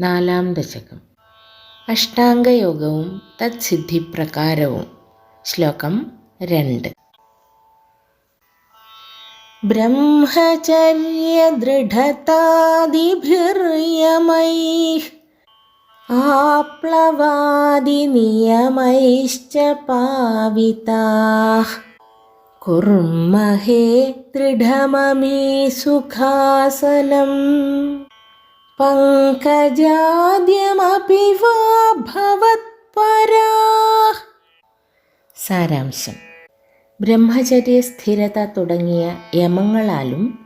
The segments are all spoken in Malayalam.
നാലാം ദശകം. അഷ്ടാംഗയോഗവും തത്സിദ്ധിപ്രകാരവും. ശ്ലോകം രണ്ട്. ബ്രഹ്മചര്യദൃഢതാദിഭിർയമൈ ആപ്ലവാദിനിയമൈശ്ച പാവിതാ കുർമഹേ ദൃഢമമീ സുഖാസനം. പങ്കജാദ്യമപി സാരാംശം. ബ്രഹ്മചര്യ സ്ഥിരത തുടങ്ങിയ യമങ്ങളാലും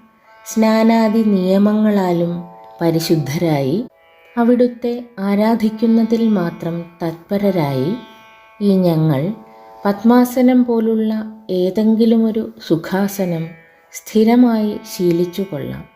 സ്നാനാദി നിയമങ്ങളാലും പരിശുദ്ധരായി അവിടുത്തെ ആരാധിക്കുന്നതിൽ മാത്രം തത്പരരായി ഈ ഞങ്ങൾ പത്മാസനം പോലുള്ള ഏതെങ്കിലുമൊരു സുഖാസനം സ്ഥിരമായി ശീലിച്ചു കൊള്ളാം